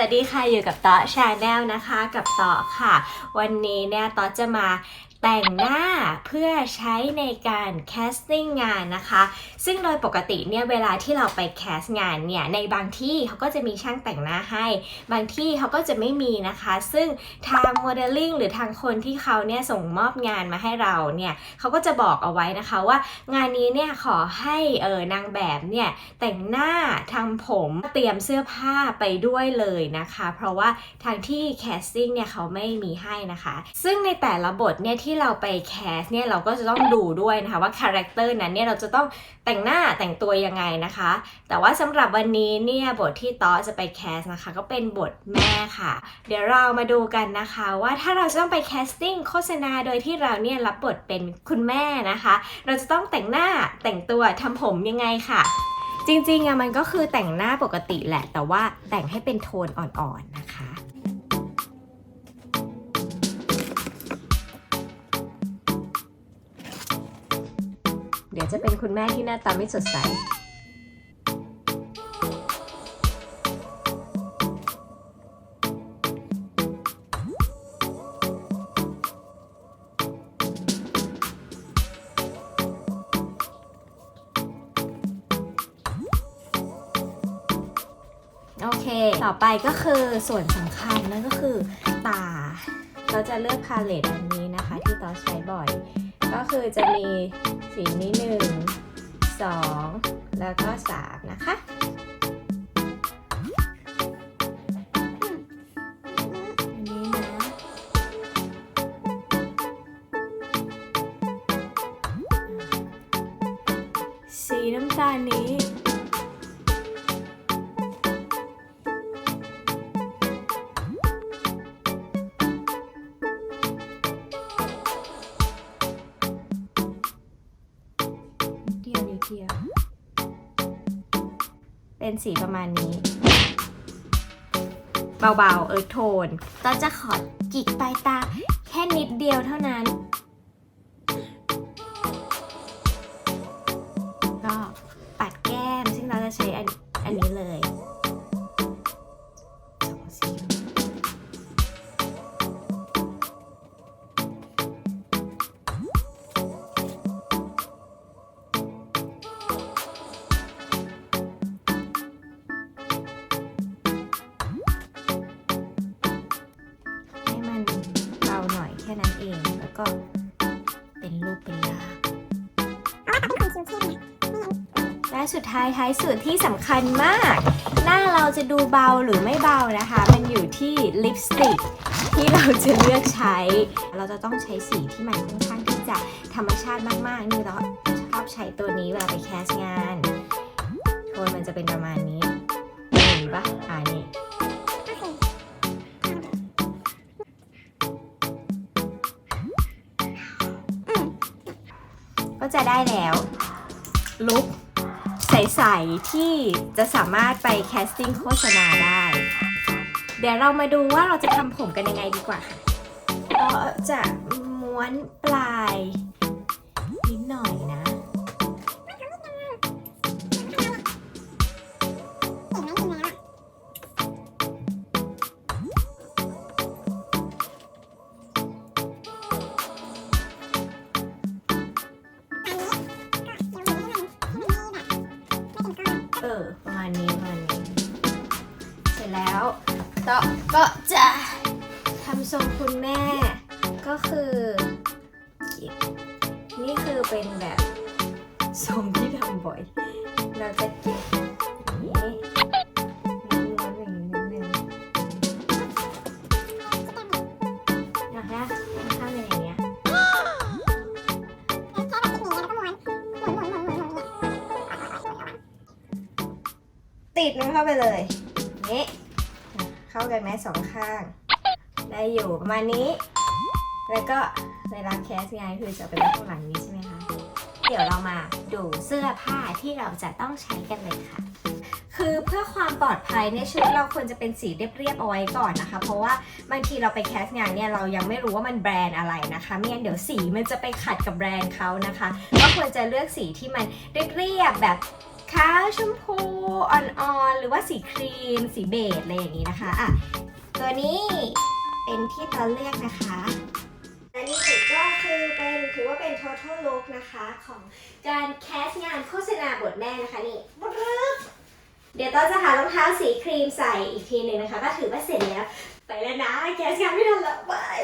วัสดีค่ะอยู่กับต่อชาแนลนะคะกับต่อค่ะ วันนี้เนี่ยต่อจะมา แต่งหน้าเพื่อใช้ในการแคสติ้งงานนะคะ ซึ่งโดยปกติเนี่ยเวลาที่เราไปแคสงานเนี่ยในบางที่เขาก็จะมีช่างแต่งหน้าให้ บางที่เขาก็จะไม่มีนะคะ ซึ่งทางโมเดลลิ่งหรือทางคนที่เขาเนี่ยส่งมอบงานมาให้เราเนี่ยเขาก็จะบอกเอาไว้นะคะว่างานนี้เนี่ยขอให้เออนางแบบเนี่ยแต่งหน้าทำผมเตรียมเสื้อผ้าไปด้วยเลยนะคะ เพราะว่าทางที่แคสติ้งเนี่ยเขาไม่มีให้นะคะ ซึ่งในแต่ละบทเนี่ยที่ที่เราไปแคสเนี่ยเราก็จะต้องดูด้วยนะคะว่าคาแรคเตอร์นั้นเนี่ยเราจะต้องแต่งหน้าแต่งตัวยังไงนะคะ แต่ว่าสำหรับวันนี้เนี่ยบทที่ต้อจะไปแคสนะคะ ก็เป็นบทแม่ค่ะ เดี๋ยวเรามาดูกันนะคะว่าถ้าเราจะต้องไปแคสติ้งโฆษณาโดยที่เราเนี่ยรับบทเป็นคุณแม่นะคะ เราจะต้องแต่งหน้าแต่งตัวทำผมยังไงค่ะ จริงๆอะมันก็คือแต่งหน้าปกติแหละ แต่ว่าแต่งให้เป็นโทนอ่อนๆนะคะ ดี๋ยวจะเป็นคุณแม่ที่หน้าตาไม่สดใส โอเค ต่อไปก็คือส่วนสำคัญนั่นก็คือตา เราจะเลือกพาเลตอันนี้นะคะที่ต่อใช้บ่อย ก็คือจะมีสีนี้หนึ่งสองแล้วก็สามนะคะนี่นะสีน้ำตาลนี้ เดียเป็นสีประมาณนี้ เบาๆ เออโทนต้นจะขอจิกปลายตาแค่นิดเดียวเท่านั้น ค่นั้นเอง แล้วก็เป็นรูปเป็นร่างและสุดท้ายท้ายสุดที่สำคัญมาก หน้าเราจะดูเบาหรือไม่เบานะคะ มันอยู่ที่ลิปสติกที่เราจะเลือกใช้ เราจะต้องใช้สีที่มันค่อนข้างที่จะธรรมชาติมากๆ นี่เราชอบใช้ตัวนี้เวลาไปแคสงาน โทนมันจะเป็นประมาณนี้เห็นปะอ่านี่ จะได้แล้วลุคใสๆที่จะสามารถไปแคสติ้งโฆษณาได้ เดี๋ยวเรามาดูว่าเราจะทำผมกันยังไงดีกว่าค่ะเราจะม้วนปลายนิดหน่อย แล้วต่อก็จะทำทรงคุณแม่ ก็คือหยิบนี่คือเป็นแบบทรงที่ทำบ่อย เราจะเก็บนี้ม้วนๆอย่างนี้นิดนึงนะคะข้างเป็นอย่างเงี้ยติดมันเข้าไปเลยนี่ เข้ากันไหมสองข้าง ได้อยู่ประมาณนี้ แล้วก็เวลาแคสไงคือจะเป็นข้างหลังนี้ใช่ไหมคะ เดี๋ยวเรามาดูเสื้อผ้าที่เราจะต้องใช้กันเลยค่ะคือเพื่อความปลอดภัยเนี่ยชุดเราควรจะเป็นสีเรียบๆเอาไว้ก่อนนะคะ เพราะว่าบางทีเราไปแคสงานเนี่ยเรายังไม่รู้ว่ามันแบรนด์อะไรนะคะไม่งั้นเดี๋ยวสีมันจะไปขัดกับแบรนด์เขานะคะก็ควรจะเลือกสีที่มันเรียบๆแบบ ขาวชมพูอ่อนๆ หรือว่าสีครีม สีเบจอะไรอย่างนี้นะคะอะตัวนี้เป็นที่ตอนเลือกนะคะและนี่ก็คือเป็นถือว่าเป็น total look นะคะของการแคสงานโฆษณาบทแม่นะคะนี่เดี๋ยวต้นจะหารองเท้าสีครีมใส่อีกทีหนึ่งนะคะ ก็ถือว่าเสร็จแล้ว ไปแล้วนะแคสงานไม่ทันแล้วบาย